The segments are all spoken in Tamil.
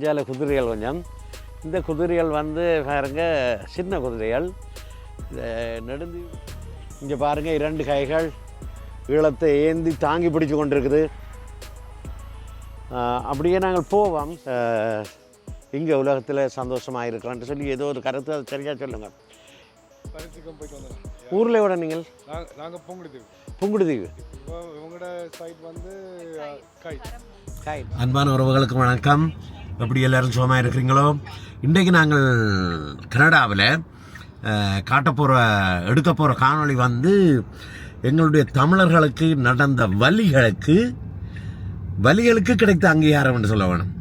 இந்தியாவில் குதிரைகள் கொஞ்சம். இந்த குதிரைகள் வந்து பாருங்க சின்ன குதிரைகள். இந்த நெடுந்தி இங்கே பாருங்க இரண்டு கைகள். ஈழத்தை ஏந்தி தாங்கி பிடிச்சு கொண்டிருக்குது. அப்படியே நாங்கள் போவோம். இங்கே உலகத்தில் சந்தோஷமாக இருக்கிறோன்ட்டு சொல்லி ஏதோ ஒரு கருத்து அது சரியாக சொல்லுங்கள். ஊரில் விட நீங்கள்? நாங்கள் பொங்குடுதீவு. புங்குடுதீவு. அன்பான உறவுகளுக்கு வணக்கம். எப்படி எல்லாரும் சுகமாக இருக்கிறீங்களோ? இன்றைக்கு நாங்கள் கனடாவில் காட்ட போகிற எடுக்க போகிற காணொளி வந்து எங்களுடைய தமிழர்களுக்கு நடந்த வலிகளுக்கு வலிகளுக்கு கிடைத்த அங்கீகாரம் என்று சொல்ல வேணும்.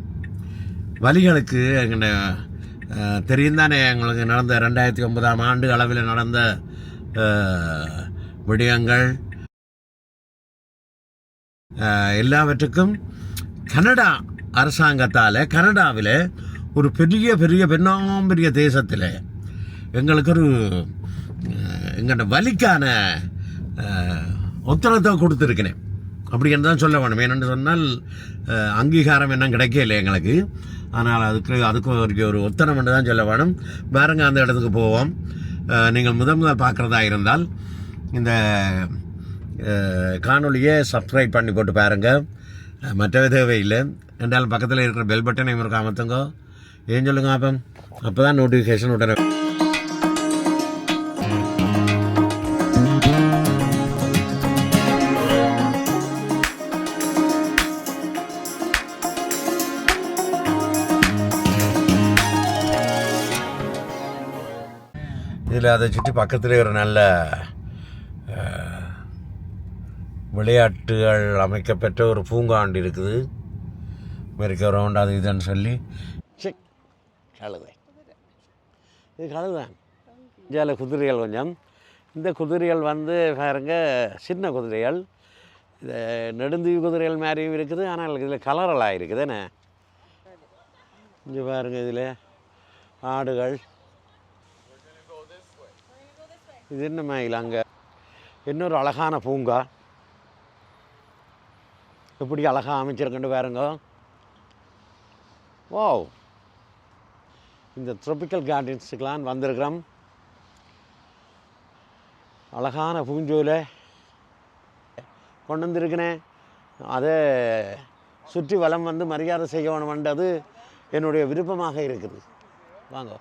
வலிகளுக்கு எங்கள்ட தெரியும் தானே எங்களுக்கு நடந்த ரெண்டாயிரத்தி ஒன்பதாம் ஆண்டு அளவில் நடந்த விடயங்கள். எல்லாவற்றுக்கும் கனடா அரசாங்கத்தால் கனடாவில் ஒரு பெரிய பெரிய பெண்ணாம் பெரிய தேசத்தில் எங்களுக்கு ஒரு எங்கள்கிட்ட வலிக்கான உத்தரத்தை கொடுத்துருக்கினேன் அப்படி என்று தான் சொல்ல வேணும். ஏனென்று சொன்னால் அங்கீகாரம் என்ன கிடைக்கல எங்களுக்கு. ஆனால் அதுக்கு அதுக்கு ஒரு ஒரு உத்தரம் என்று தான் சொல்ல வேணும். வேறங்க அந்த இடத்துக்கு போவோம். நீங்கள் முதல் முதல் பார்க்குறதா இருந்தால் இந்த காணொலியை சப்ஸ்கிரைப் பண்ணி போட்டு பாருங்கள் மற்ற தேவையில்லை. ரெண்டாலும் பக்கத்தில் இருக்கிற பெல் பட்டனை ஒரு அமர்த்துங்கோ. ஏன் சொல்லுங்க அப்போ அப்போ தான் நோட்டிஃபிகேஷன் உடனே இதில் அதை சுற்றி பக்கத்தில் ஒரு நல்ல விளையாட்டுகள் அமைக்கப்பெற்ற ஒரு பூங்காண்டு இருக்குது. மெரிக்க ரவுண்ட் அது இதுன்னு சொல்லி. சிக் கழுதை இது கழுதான் இந்தியாவில் குதிரைகள் கொஞ்சம். இந்த குதிரைகள் வந்து பாருங்க சின்ன குதிரைகள். இது நெடுந்தீவு குதிரைகள் மாதிரியும் இருக்குது ஆனால் இதில் கலரலாக இருக்குது என்ன? இங்கே பாருங்கள் இதில் ஆடுகள். இது என்ன மயில் அங்கே? இன்னொரு அழகான பூங்கா. எப்படி அழகாக அமைச்சிருக்குன்னு பாருங்க. வாவ் இந்த ட்ரொபிக்கல் கார்டன்ஸுக்கெலாம் வந்திருக்கிறோம் அழகான பூஞ்சோலை கொண்டு வந்திருக்கிறேன். அதை சுற்றி வளம் வந்து மரியாதை செய்ய வேணுமென்றது என்னுடைய விருப்பமாக இருக்குது. வாங்க.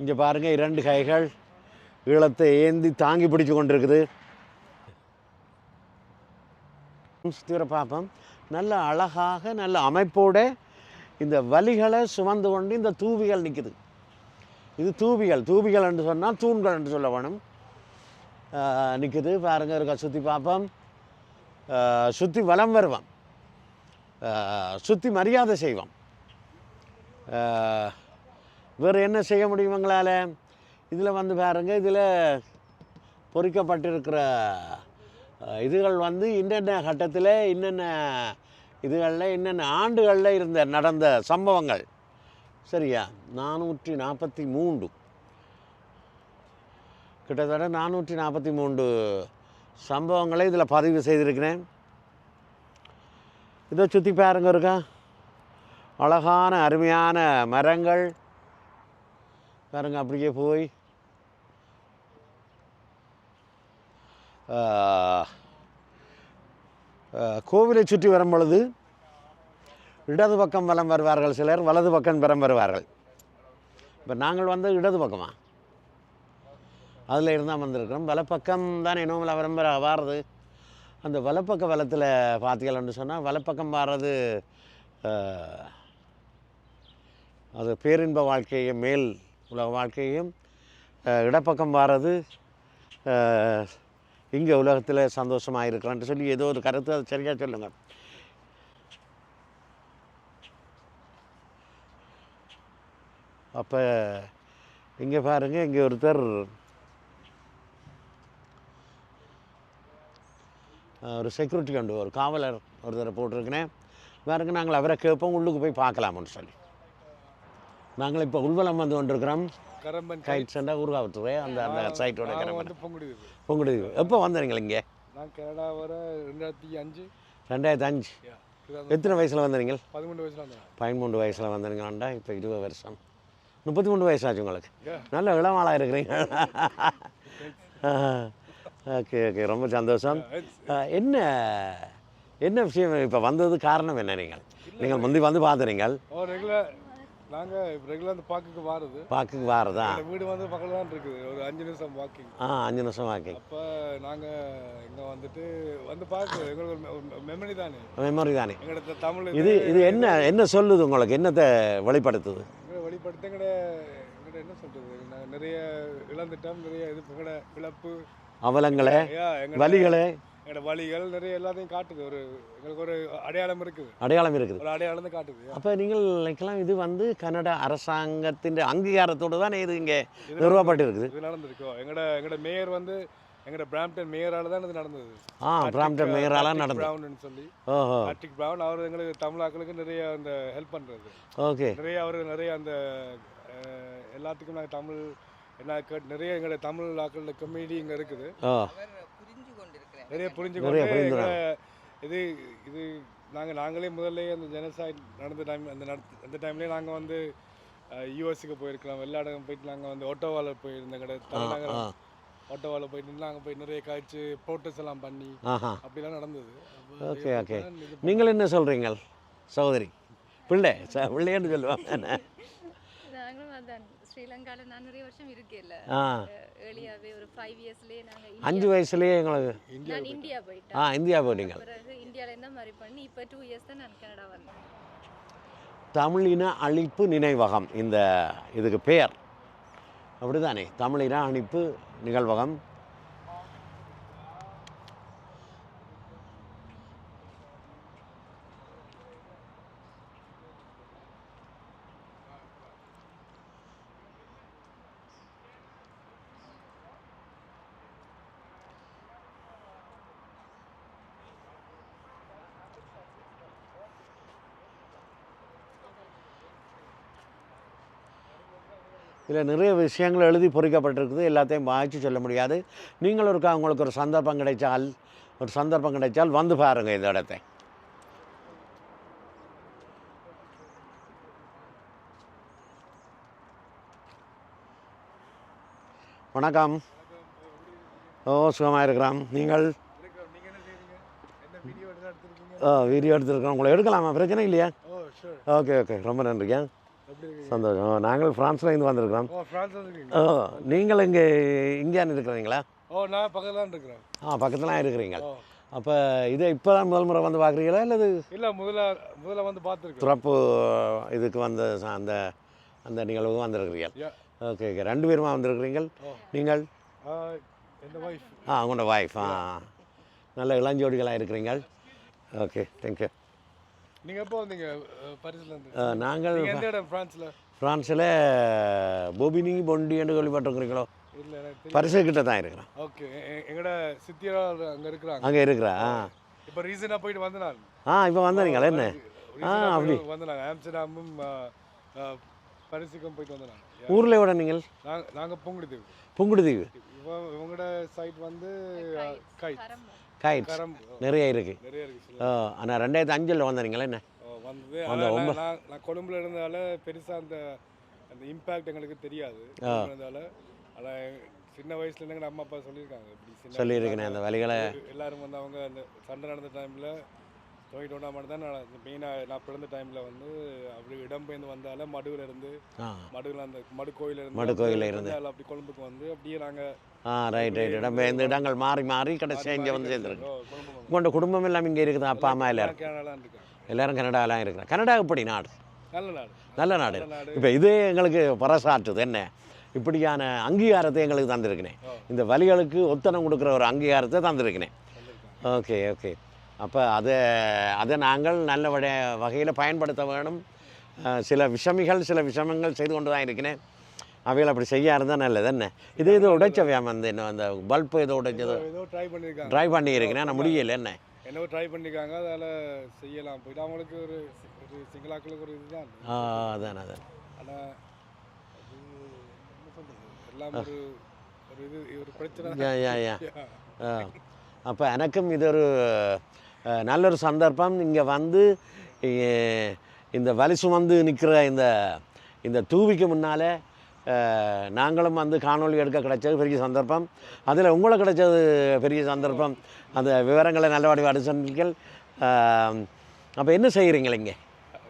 இங்கே பாருங்கள் இரண்டு கைகள் ஈழத்தை ஏந்தி தாங்கி பிடிச்சு கொண்டிருக்குது. சுத்திர பார்ப்போம். நல்ல அழகாக நல்ல அமைப்போடு இந்த வலிகளை சுமந்து கொண்டு இந்த தூவிகள் நிற்குது இது தூவிகள் தூபிகள் என்று சொன்னால் தூண்கள் என்று சொல்ல வேணும். நிற்குது பாருங்க இருக்க சுற்றி பார்ப்போம். சுற்றி வலம் வருவோம் சுற்றி மரியாதை செய்வோம் வேறு என்ன செய்ய முடியும் எங்களால் இதில் வந்து பாருங்கள் இதில் பொறிக்கப்பட்டிருக்கிற இதுகள் வந்து இன்னென்ன கட்டத்தில் இன்னென்ன இதுகளில் இன்னென்ன ஆண்டுகளில் இருந்த நடந்த சம்பவங்கள். சரியா? நானூற்றி நாற்பத்தி மூன்று. கிட்டத்தட்ட நானூற்றி நாற்பத்தி மூன்று சம்பவங்களை இதில் பதிவு செய்திருக்கிறேன். இதை சுற்றி பாருங்க இருக்கா? அழகான அருமையான மரங்கள். பாருங்க அப்படியே போய் கோவிலை சுற்றி வரும் பொழுது இடது பக்கம் வலம் வருவார்கள் சிலர் வலது பக்கம் பெறம் வருவார்கள். இப்போ நாங்கள் வந்து இடது பக்கமாக அதில் இருந்தால் வந்திருக்கிறோம். வலப்பக்கம் தான் இன்னும் விளம்பர வர அந்த வலப்பக்க வலத்தில் பார்த்தீங்கன்னு சொன்னால் வலப்பக்கம் வாடுறது அது பேரின்ப வாழ்க்கையும் மேல் உலக வாழ்க்கையும் இடப்பக்கம் வாடுறது இங்கே உலகத்தில் சந்தோஷமாக இருக்கிறான்ட்டு சொல்லி ஏதோ ஒரு கருத்து அதை சரியாக சொல்லுங்கள் அப்போ இங்கே பாருங்கள் இங்கே ஒருத்தர் ஒரு செக்யூரிட்டி கண்டு ஒரு காவலர் ஒருத்தரை போட்டிருக்கிறேன் பாருங்க நாங்கள் அவரை கேட்போம் உள்ளுக்கு போய் பார்க்கலாம்னு சொல்லி. நாங்கள் இப்போ உள்வலம் வந்து கொண்டிருக்கிறோம். கரம்பன் கைட் சென்டா ஊர்காவத்துறை அந்த அந்த சைட்டோட வந்து பொங்குடுதீவு பொங்குடுதீவு எப்போ வந்தீங்க இங்கே? நான் கனடா வர ரெண்டாயிரத்தி அஞ்சு. ரெண்டாயிரத்தி அஞ்சு. எத்தனை வயசில் வந்தீங்க? பதிமூணு வயசுல வந்தேன் பதிமூன்று வயசில் வந்தீங்களாண்டா இப்போ இருபது வருஷம். முப்பத்தி மூணு வயசாச்சு உங்களுக்கு. நல்ல இளமாளாக இருக்கிறீங்க. ஓகே ஓகே ரொம்ப சந்தோஷம். என்ன என்ன விஷயம் இப்போ வந்தது காரணம் என்ன நீங்கள்? நீங்கள் முந்தி வந்து பார்த்துறீங்கள் ரெகுலர் நாங்கள் ரெகுலர் அந்த பார்க்குக்கு வாருது. பார்க்குக்கு வாரதா? வீடு வந்து பக்கத்தில் தான் இருக்குது. ஒரு அஞ்சு நிமிஷம் வாக்கிங் ஆ அஞ்சு நிமிஷம் வாக்கிங் அப்போ நாங்கள் இங்கே வந்துட்டு வந்து பார்க்க எங்களுக்கு மெமரி தானே? மெமரி தானே. எங்களோட தமிழ் இது இது என்ன என்ன சொல்லுது உங்களுக்கு? என்னத்தை வெளிப்படுத்துது? எங்களை வெளிப்படுத்த எங்கட எங்கட என்ன சொல்கிறது நாங்கள் நிறைய இழந்துட்டோம். நிறைய இது எங்கட இழப்பு. அவலங்களே எங்களோட வலிகளே. எங்களோட வழிகள் நிறைய எல்லாத்தையும் காட்டுது. ஒரு எங்களுக்கு ஒரு அடையாளம் இருக்குது. அடையாளம் இருக்குது. ஒரு அடையாளம் தான் காட்டுது. அப்போ நீங்கள் நினைக்கலாம் இது வந்து கனடா அரசாங்கத்தின் அங்கீகாரத்தோடு தானே இது இங்கே நிறுவப்பட்டிருக்குது. இது நடந்திருக்கோ. எங்கட எங்கட மேயர் வந்து எங்கட பிராம்டன் மேயரால தான் இது நடந்தது. ஆ பிராம்டன் பாட்ரிக் நடந்தது. பிரவுன்னு சொல்லி. ஓஹோ. பாட்ரிக் பிரவுன் அவர் எங்களுக்கு தமிழாக்களுக்கு நிறைய அந்த ஹெல்ப் பண்றது. ஓகே. நிறைய அவர் நிறைய அந்த எல்லாத்துக்கும் நாங்கள் தமிழ் என்ன கேட் நிறைய எங்களோட தமிழ் ஆக்களோட கம்யூனிட்டி இங்கே இருக்குது. நிறைய புரிஞ்சு நிறைய இது இது நாங்கள் நாங்களே முதல்ல அந்த ஜெனசைட் நடந்த டைம் அந்த நடத்த அந்த டைம்லேயே நாங்கள் வந்து யூஎஸ்க்கு போயிருக்கலாம். இடம் போயிட்டு நாங்கள் வந்து ஓட்டோவாவில் போயிருந்தோம் கடை தலைநகரம். ஓட்டோவாவில் போயிட்டு நாங்கள் போய் நிறைய காய்ச்சி ப்ரோட்டஸ் எல்லாம் பண்ணி அப்படிலாம் நடந்தது. Okay okay. நீங்கள் என்ன சொல்கிறீங்க சகோதரி? பிள்ளை பிள்ளைன்னு சொல்லுவாங்க நாங்களும் அதான் ஸ்ரீலங்கால நான் நிறைய வருஷம் இருக்கேல்ல ஆ. ஏர்லியாவே ஒரு ஃபைவ் இயர்ஸ்லயே நாங்க அஞ்சு வயசுலேயே எங்களுக்கு இந்தியா- நான் இந்தியா ஆ போயிட்டேன். இந்தியா போயிட்டீங்க. பிறகு இந்தியால இருந்தா மாதிரி பண்ணி இப்போ டூ இயர்ஸ் தான் நான் கனடா வந்தேன். தமிழின அழிப்பு நினைவகம் இந்த இதுக்கு பெயர் அப்படிதானே? தமிழின அழிப்பு நிகழ்வகம். இதில் நிறைய விஷயங்கள் எழுதி பொறிக்கப்பட்டிருக்குது. எல்லாத்தையும் வாய்ச்சி சொல்ல முடியாது. நீங்கள் ஒருக்கா உங்களுக்கு ஒரு சந்தர்ப்பம் கிடைச்சால் ஒரு சந்தர்ப்பம் கிடைச்சால் வந்து பாருங்கள் இந்த இடத்தை. வணக்கம். ஓ சுகமாக இருக்கிறோம் நீங்கள்? ஓ வீடியோ எடுத்துருக்கோம் உங்களை எடுக்கலாமா? பிரச்சனை இல்லையா? Okay okay. ரொம்ப நன்றிங்க. சந்தோஷம். ஓ, நாங்கள் ஃப்ரான்ஸ்ல இருந்து வந்திருக்கிறோம். ஓ நீங்கள் இங்கே இந்தியான்னு இருக்கிறீங்களா? ஓ நான் பக்கத்துல தான் இருக்கிறேன். ஆ பக்கத்தில் இருக்கிறீங்க. அப்போ இதை இப்போ தான் முதல் முறை வந்து பார்க்குறீங்களா இல்லை இது இல்ல முதல்ல முதல்ல வந்து பார்த்துருக்கேன் துறப்பு இதுக்கு வந்த அந்த அந்த நிகழ்வுக்கு வந்திருக்கிறீர்கள். Okay okay. ரெண்டு பேருமா வந்திருக்கிறீங்கள். நீங்கள்? ஆ உங்களோட ஒய்ஃப் ஆ. நல்ல இளஞ்சோடிகளாக இருக்கிறீங்க ஓகே தேங்க்யூ நீங்க எப்போ வந்தீங்க? இருந்து. நாங்கள் நீங்க எந்த இடம்? பிரான்ஸ்ல ஃப்ரான்ஸில் போபினி பொண்டி என்று கேள்விப்பட்டிருக்கிறீங்களோ பரிசு கிட்ட தான் இருக்கிறேன் ஓகே. எங்கட சித்தியரா அங்க இருக்கிறாங்க. அங்கே இருக்கிறா? இப்போ ரீசனா போயிட்டு வந்த நான் ஆ இப்போ வந்தீங்களா என்ன? ஆ அப்படி. போய் வந்த நான் ஆம்ஸ்டர்டாமும் பாரிஸுக்கும் போயிட்டு வந்த நான் Yeah. ஊரில் விட நீங்கள்? நாங்க நாங்க பொங்குடுதீவு புங்குடுதீவு இவ இவங்களோட சைட் வந்து கைட். கரம் நிறைய இருக்குது இருக்கு ஓ ஆனால் ரெண்டாயிரத்து அஞ்சில் வந்தீங்களா என்ன? வந்தது. அந்த ஆனா ஒம்ப- நான் கொழும்புல இருந்ததால பெருசா அந்த அந்த இம்பாக்ட் எங்களுக்கு தெரியாது. இருந்ததால. ஆனால் சின்ன வயசுல இருந்து எங்க அம்மா அப்பா சொல்லியிருக்காங்க. இப்படி சொல்லியிருக்கிறேன் அந்த வழிகளை. எல்லாரும் வந்து அவங்க அந்த சண்டை நடந்த டைமில் தொண்ணூற்றி ஒன்றாம் தான் நான் மெயினாக நான் பிறந்த டைமில் வந்து அப்படி இடம்பெயர்ந்து வந்தால மடுவில் இருந்து மடுவில் அந்த மடு கோயில இருந்து மடு கோயில்ல இருந்து. அப்படி கொழும்புக்கு வந்து அப்படியே நாங்கள் ஆ ரைட் ரைட் இடம் இந்த இடங்கள் மாறி மாறி கடைசி இங்கே வந்து சேர்ந்துருக்கு. உங்களோட குடும்பம் எல்லாம் இங்கே இருக்குது அப்பா அம்மா எல்லாரும் எல்லாரும். கனடாலாம் இருக்கிறாங்க. கனடா எப்படி நாடு? நல்ல நாடு. இப்போ இதே எங்களுக்கு பறைசாற்றுது என்ன? இப்படியான அங்கீகாரத்தை எங்களுக்கு தந்திருக்கிறேன் இந்த வலிகளுக்கு ஒத்தனம் கொடுக்குற ஒரு அங்கீகாரத்தை வந்திருக்காங்க ஓகே ஓகே. அப்போ அதை அதை நாங்கள் நல்ல வகையில் பயன்படுத்த வேணும். சில விஷமிகள் சில விஷமங்கள் செய்து கொண்டு தான் இருக்கிறேன் அவைகள் அப்படி செய்ய இருந்தால் நல்லது என்ன இது இது உடைச்சவையாம அந்த என்ன அந்த பல்பு ஏதோ உடைச்சதோ? ட்ரை பண்ணியிருக்காங்க ட்ரை பண்ணி இருக்கிறேன் ஆனால் முடியல என்ன? என்னவோ ட்ரை பண்ணியிருக்காங்க அதால் செய்யலாம். போயிட்டு அவங்களுக்கு ஒரு ஒரு சிங்களாக்களுக்கு ஒரு இதுதான். ஆ, அதான் அதான். ஆனால் அது என்ன சொல்கிறது எல்லாம் ஒரு ஒரு இது ஒரு பிரச்சனை. யா யா யா. ஆ. அப்போ எனக்கும் இது ஒரு நல்ல ஒரு சந்தர்ப்பம். இங்கே வந்து இந்த வலி சுமந்து நிற்கிற இந்த இந்த தூவிக்கு முன்னால் நாங்களும் வந்து காணொளி எடுக்க கிடைச்சது பெரிய சந்தர்ப்பம். அதில் உங்களுக்கு கிடைச்சது பெரிய சந்தர்ப்பம். அந்த விவரங்களை நல்லபடி அடிச்சீர்கள் அப்போ என்ன செய்கிறீங்க இங்கே?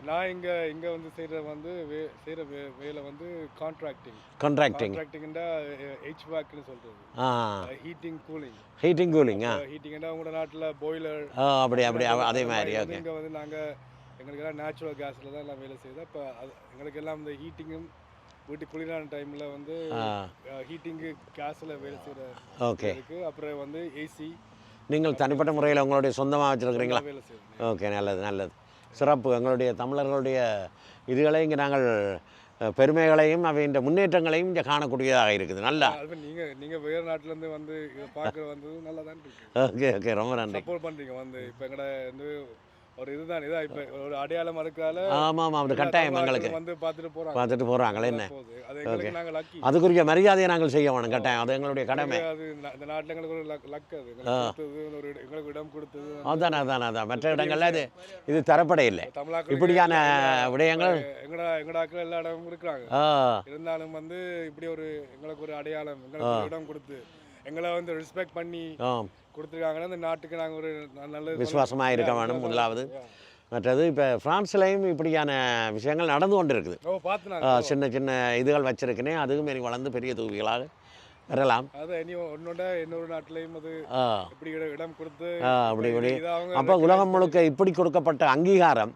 நான் இங்க இங்க வந்து செய்யற வந்து வே செய்யற வே வேலை வந்து கான்ட்ராக்டிங் கான்ட்ராக்டிங் கான்ட்ராக்டிங்னா ஹெச்வாக்னு சொல்றது. ஆ. ஹீட்டிங் கூலிங் ஹீட்டிங் கூலிங் ஆ. ஹீட்டிங்னா உங்களோட நாட்டுல பாய்லர் ஆ அப்படி அப்படி அதே மாதிரி ஓகே இங்க வந்து நாங்க எங்களுக்கு எல்லாம் நேச்சுரல் கேஸ்ல தான் எல்லாம் வேலை செய்யுது. அப்ப அது எங்களுக்கு எல்லாம் இந்த ஹீட்டிங்கும் வீட்டு குளிரான டைம்ல வந்து ஹீட்டிங்கு கேஸ்ல வேலை செய்யற ஓகே அப்புறம் வந்து ஏசி நீங்கள் தனிப்பட்ட முறையில் உங்களுடைய சொந்தமாக வச்சுருக்கிறீங்களா? ஓகே நல்லது நல்லது. சிறப்பு. எங்களுடைய தமிழர்களுடைய இதுகளை இங்கே நாங்கள் பெருமைகளையும் அவையின் முன்னேற்றங்களையும் இங்கே காணக்கூடியதாக இருக்குது. நல்லா. அது நீங்க நீங்க வேற நாட்டுல இருந்து வந்து இதை பார்க்க வந்து நல்லா தான் ஓகே ஓகே ரொம்ப நன்றி. சப்போர்ட் பண்றீங்க வந்து. இப்ப எங்கட வந்து ஒரு இதுதான் இதா இப்ப ஒரு அடையாளம் இருக்கிறதால ஆமாம் ஆமாம் அது எல்லா கட்டாயம் எங்களுக்கு. வந்து பார்த்துட்டு போறாங்க. பார்த்துட்டு போகிறாங்களே என்ன? அது அதுக்குரிய மரியாதையை நாங்கள் செய்ய வேணும் கட்டாயம். அது எங்களுடைய கடமை. அது இந்த நாட்டுல எங்களுக்கு ஒரு லக் லக் அது. ஒரு எங்களுக்கு இடம் கொடுத்தது. அதான் அதான் அதான். மற்ற இடங்கள்ல இது இது தரப்பட இல்லை. இப்படியான விடயங்கள் எங்கட எங்கட ஆட்கள் எல்லா இடமும் இருக்கிறாங்க. இருந்தாலும் வந்து இப்படி ஒரு எங்களுக்கு ஒரு அடையாளம் எங்களுக்கு இடம் கொடுத்து எங்களை வந்து ரெஸ்பெக்ட் பண்ணி கொடுத்துருக்காங்கன்னா இந்த நாட்டுக்கு நாங்க ஒரு ந- நல்லது விசுவாசமாக இருக்க வேணும் முதலாவது. மற்றது இப்போ ஃப்ரான்ஸ்லேயும் இப்படியான விஷயங்கள் நடந்து கொண்டு இருக்குது சின்ன சின்ன இதுகள் வச்சிருக்கிறேன் அதுவும் இனி வளர்ந்து பெரிய தூவிகளாக வரலாம். அது இனி ஒன்னோட இன்னொரு நாட்டிலையும் அது இப்படி இட- இடம் கொடுத்து அப்படி இப்படி அப்போ உலகம் முழுக்க இப்படி கொடுக்கப்பட்ட அங்கீகாரம்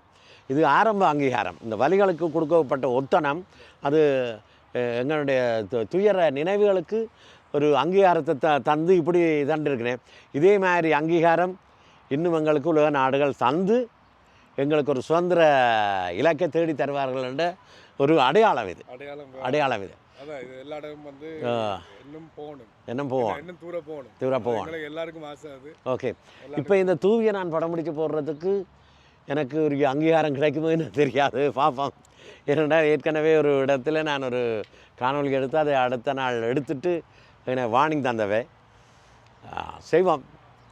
இது ஆரம்ப அங்கீகாரம். இந்த வலிகளுக்கு கொடுக்கப்பட்ட ஒத்தனம் அது எங்களுடைய துயர நினைவுகளுக்கு ஒரு அங்கீகாரத்தை த தந்து இப்படி தண்டிருக்கிறேன் இதே மாதிரி அங்கீகாரம் இன்னும் எங்களுக்கு உலக நாடுகள் தந்து எங்களுக்கு ஒரு சுதந்திர இலக்கை தேடி தருவார்கள் என்ற ஒரு அடையாளம் இது. அடையாளம் இது. அதான் இது எல்லா இடமும் வந்து ஆ. இன்னும் போகணும். என்ன போவோம். இன்னும் தூர போகணும். தூர போவோம். எங்களுக்கு எல்லாருக்கும் ஆசை அது. ஓகே. இப்போ இந்த தூவியை நான் படம் பிடிச்சு போடுறதுக்கு எனக்கு ஒரு அங்கீகாரம் கிடைக்குமோன்னு தெரியாது பார்ப்போம் ஏன்னா ஏற்கனவே ஒரு இடத்துல நான் ஒரு காணொளி எடுத்து அதை அடுத்த நாள் எடுத்துட்டு எனக்கு வார்னிங் தந்தவை ஆ, செய்வோம்.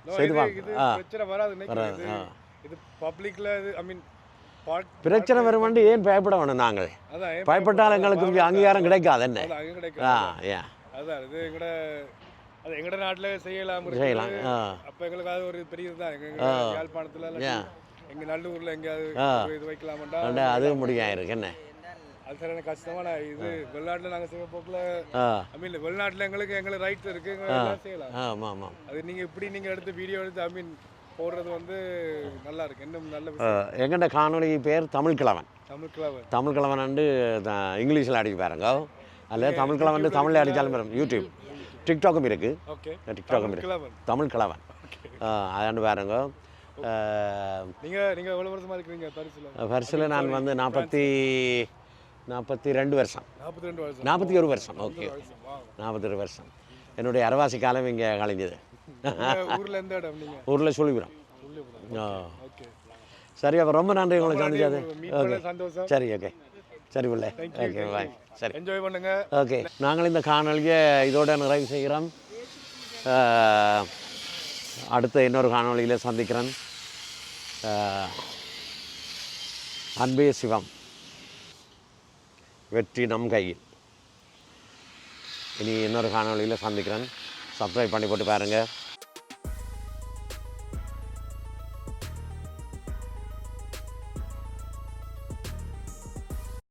No, செய்து இது- இது. ஐ மீன் பிரச்சனை வருமாண்டு ஏன் பயப்பட வேணும் நாங்கள்? பயப்பட்டால் எங்களுக்கு அங்கீகாரம் கிடைக்காது என்ன? ஆ ஏன் அதான் இது எங்கட அது எங்கட நாட்டுல செய்யலாம் அப்ப எங்களுக்கு அது ஒரு பெரிய இதுதான். எங்க எங்க யாழ்ப்பாணத்துல இல்லாட்டி Yeah. எங்க நல்லூர்ல எங்கேயாவது இது வைக்கலாம்டா அது முடியும் என்ன? அது சரியான கஷ்டமான இது. வெளிநாட்டுல நாங்க செய்ய போக்குல ஐ மீன் வெளிநாட்டுல எங்களுக்கு எங்களுக்கு ரைட் இருக்கு செய்யலாம். ஆமாம் ஆமாம் அது நீங்க இப்படி நீங்க எடுத்து வீடியோ எடுத்து ஐ மீன் போடுறது வந்து நல்லா இருக்கு. இன்னும் நல்ல எங்கள்ட காணொளி பேர் தமிழ் கிழவன். தமிழ் கிளவர் தமிழ் கிழவன் இங்கிலீஷில் அடிச்சு பாருங்க. அதில் தமிழ் கிழவன் தமிழில் அடித்தாலும் வரும் யூடியூப் டிக்டாக்கும் இருக்குது ஓகே டிக்டாக்கும் இருக்குது தமிழ் கிழவன். அதாண்டு பாருங்க. நீங்க நீங்க எவ்வளவு வருஷமா இருக்கிறீங்க பரிசுல? வருஷத்தில் நான் வந்து நாற்பத்தி நாற்பத்தி ரெண்டு வருஷம். நாற்பத்தி ஒரு வருஷம். ஓகே. நாற்பத்தி ஒரு வருஷம். என்னுடைய அரவாசி காலம் இங்கே கழிஞ்சது உங்க ஊர்ல சொல்லிவிடும் ஓகே. சரி அப்போ ரொம்ப நன்றி உங்களுக்கு சந்திச்சது. சந்தோஷம். சரி ஓகே. சரி பிள்ளை. ஓகே பாய் சரி. என்ஜாய் பண்ணுங்க. ஓகே. நாங்கள் இந்த காணொலியை இதோட நிறைவு செய்கிறோம். அடுத்த இன்னொரு காணொளியில் சந்திக்கிறேன். அன்பே சிவம். வெற்றி நம் கையில். இனி இன்னொரு காணொலியில் சந்திக்கிறேன். சப்ஸ்கிரைப் பண்ணி போட்டு பாருங்கள்